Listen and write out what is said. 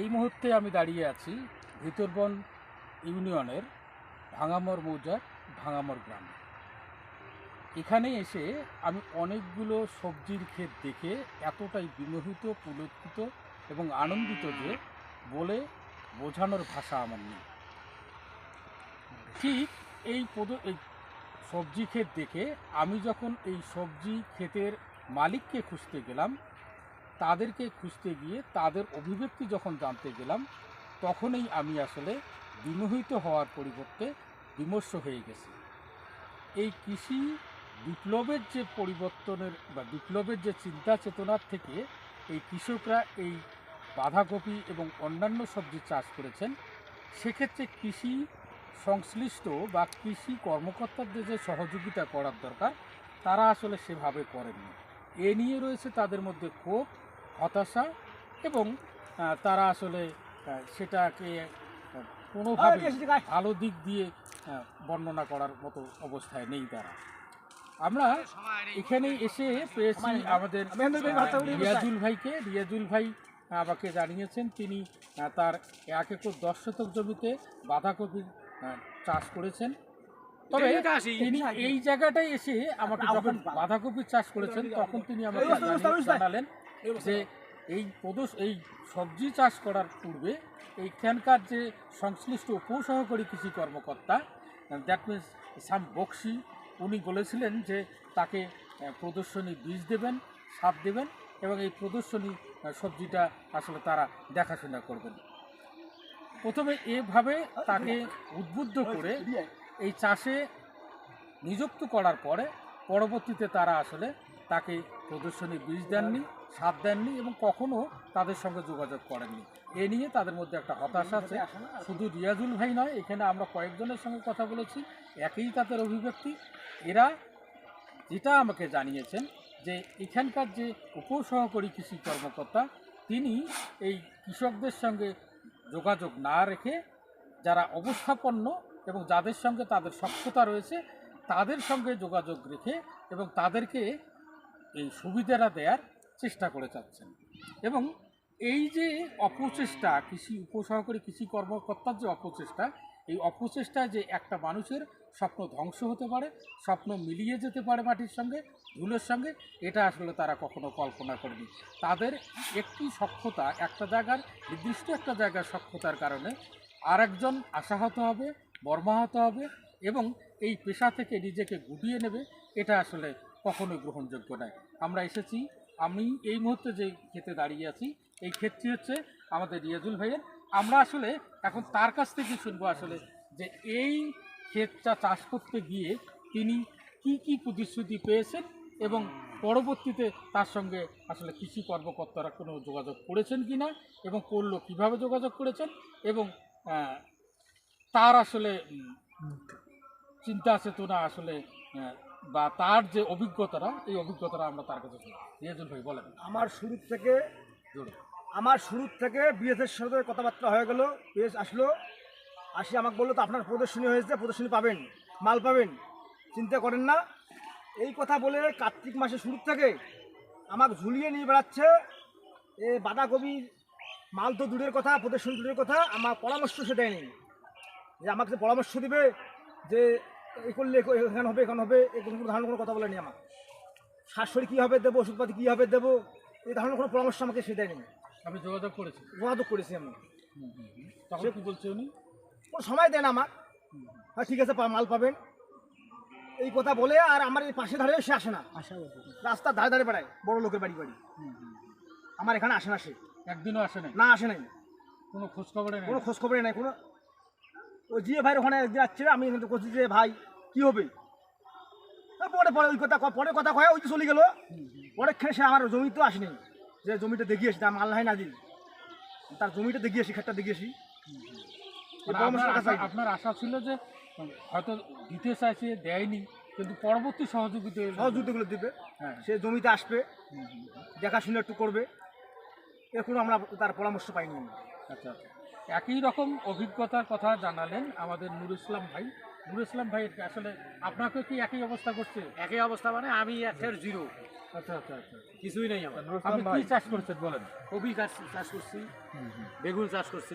এই মুহূর্তে আমি দাঁড়িয়ে আছি ভিতরবন ইউনিয়নের ভাঙামর মৌজার ভাঙামর গ্রামে। এখানে এসে আমি অনেকগুলো সবজির ক্ষেত দেখে এতটাই বিমোহিত, পুলকিত এবং আনন্দিত যে বলে বোঝানোর ভাষা আমার নেই। ঠিক এই পদ, এই সবজি ক্ষেত দেখে আমি যখন এই সবজি ক্ষেতের মালিককে খুঁজতে গেলাম তাদেরকে খুঁজতে গিয়ে তাদের অভিব্যক্তি যখন জানতে গেলাম, তখনই আমি আসলে বিমোহিত হওয়ার পরিবর্তে বিমর্ষ হয়ে গেছি। এই কৃষি বিপ্লবের যে পরিবর্তনের বা বিপ্লবের যে চিন্তা চেতনার থেকে এই কৃষকরা এই বাঁধাকপি এবং অন্যান্য সবজি চাষ করেছেন, সেক্ষেত্রে কৃষি সংশ্লিষ্ট বা কৃষি কর্মকর্তাদের যে সহযোগিতা করার দরকার, তারা আসলে সেভাবে করেননি। এ নিয়ে রয়েছে তাদের মধ্যে ক্ষোভ হতাশা এবং তারা আসলে সেটাকে কোনোভাবে ভালো দিক দিয়ে বর্ণনা করার মতো অবস্থায় নেই তারা। আমরা এখানে এসে পেয়েছি আমাদের রিয়াজুল ভাইকে। রিয়াজুল ভাই আমাকে জানিয়েছেন তিনি তার এক একর দশ শতক জমিতে বাঁধাকপির চাষ করেছেন। তবে তিনি এই জায়গাটায় এসে আমাকে যখন বাঁধাকপির চাষ করেছেন তখন তিনি আমাকে জানালেন যে এই প্রদোষ এই সবজি চাষ করার পূর্বে এইখানকার যে সংশ্লিষ্ট উপসহকারী কৃষি কর্মকর্তা দ্যাট মিনস সাম বক্সি উনি বলেছিলেন যে তাকে প্রদর্শনী বীজ দেবেন সাপ দেবেন এবং এই প্রদর্শনী সবজিটা আসলে তারা দেখাশোনা করবেন। প্রথমে এভাবে তাকে উদ্বুদ্ধ করে এই চাষে নিযুক্ত করার পরে পরবর্তীতে তারা আসলে তাকে প্রদর্শনী বীজ দেননি সার দেননি এবং কখনো তাদের সঙ্গে যোগাযোগ করেননি। এ নিয়ে তাদের মধ্যে একটা হতাশা আছে। শুধু রিয়াজুল ভাই নয় এখানে আমরা কয়েকজনের সঙ্গে কথা বলেছি। একই তাদের অভিব্যক্তি। এরা যেটা আমাকে জানিয়েছেন যে এখানকার যে উপসহকারী কৃষি কর্মকর্তা তিনি এই কৃষকদের সঙ্গে যোগাযোগ না রেখে যারা অবস্থাপন্ন এবং যাদের সঙ্গে তাদের সক্ষতা রয়েছে, তাদের সঙ্গে যোগাযোগ রেখে এবং তাদেরকে এই সুবিধাটা দেওয়ার চেষ্টা করে যাচ্ছেন। এবং এই যে অপচেষ্টা কৃষি উপসহকারী কৃষি কর্মকর্তার যে অপচেষ্টা এই অপচেষ্টায় যে একটা মানুষের স্বপ্ন ধ্বংস হতে পারে, স্বপ্ন মিলিয়ে যেতে পারে মাটির সঙ্গে, ধুলোর সঙ্গে, এটা আসলে তারা কখনো কল্পনা করেনি। তাদের একটি সক্ষতা একটা জায়গার, নির্দিষ্ট একটা জায়গার সক্ষতার কারণে আরেকজন আশাহত হবে মর্মাহত হবে এবং এই পেশা থেকে নিজেকে গুটিয়ে নেবে, এটা আসলে কখনোই গ্রহণযোগ্য নয়। আমরা এসেছি, আমি এই মুহূর্তে যে ক্ষেতে দাঁড়িয়ে আছি, এই ক্ষেতটি হচ্ছে আমাদের রিয়াজুল ভাইয়ের। আমরা আসলে এখন তার কাছ থেকে শুনব আসলে যে এই ক্ষেতটা চাষ করতে গিয়ে তিনি কি কি প্রতিশ্রুতি পেয়েছেন এবং পরবর্তীতে তার সঙ্গে আসলে কৃষি কর্মকর্তারা কোনো যোগাযোগ করেছেন কি না এবং করল, কীভাবে যোগাযোগ করেছেন এবং তার আসলে চিন্তা চেতনা আসলে বা তার যে অভিজ্ঞতাটা এই অভিজ্ঞতাটা আমরা তার কাছে শুনি ভাই বলেন। আমার শুরু থেকে আমার শুরু থেকে বিএসের সাথে কথাবার্তা হয়ে গেল বিএস আসলো আসি আমাকে বলল তো আপনার প্রদর্শনী হয়েছে প্রদর্শনী পাবেন মাল পাবেন চিন্তা করেন না। এই কথা বলে কার্তিক মাসের শুরু থেকে আমাকে ঝুলিয়ে নিয়ে বেড়াচ্ছে। এ বাঁধাকপি মাল তো দূরের কথা প্রদর্শনী দূরের কথা আমার পরামর্শ সে দেয়নি। যে আমাকে পরামর্শ দিবে যে এই করলে এখানে হবে এখানে হবে কোনো ধরনের কোনো কথা বলেনি আমার শাশুড়ি কী হবে দেবো ওষুধপাতি কী হবে দেবো এই ধরনের কোনো পরামর্শ আমাকে সে দেয়নি। আমি যোগাযোগ করেছি যোগাযোগ করেছি আমি। তখন কি বলছে উনি? কোনো সময় দেন আমার হ্যাঁ ঠিক আছে মাল পাবেন। এই কথা বলে আর আমার এই পাশে ধারে সে আসে না। রাস্তার ধারে ধারে বেড়ায় বড় লোকের বাড়ি বাড়ি। আমার এখানে আসে না সে। একদিনও আসে নাই? না আসে নাই। কোনো খোঁজ খবরে নেই? কোনো খোঁজ খবরে নাই কোনো ওই জিয়ে ভাইয়ের ওখানে যাচ্ছে আমি কিন্তু করছি যে ভাই কি হবে? পরে পরে ওই কথা পরে কথা কয় ওই যে চলে গেল। পরেক্ষণে সে আমার জমি তো আসেনি। যে জমিটা দেখিয়েছি তার মাল নাই না দিন তার জমিটা দেখিয়েছি খেতটা দেখিয়েছি এই মানে পরামর্শ আপনার টাকা আশা- চাইনি। আপনার আশা ছিল যে হয়তো দিতে চাইছে দেয়নি কিন্তু পরবর্তী সহযোগিতা সহযোগিতাগুলো দেবে। হ্যাঁ। সে জমিতে আসবে। দেখাশুনে একটু করবে। এরকম আমরা তার পরামর্শ পাইনি। আচ্ছা আচ্ছা। একই রকম অভিজ্ঞতার কথা জানালেন আমাদের নুর ইসলাম ভাই। নুর ইসলাম ভাই আসলে আপনাকে কি একই অবস্থা করছে একই অবস্থা মানে আমি একের জিরো আচ্ছা আচ্ছা আচ্ছা। কিছুই নাই আমার। আপনি কি চাষ করছেন বলেন? কবি চাষ চাষ করছি। বেগুন চাষ করছি।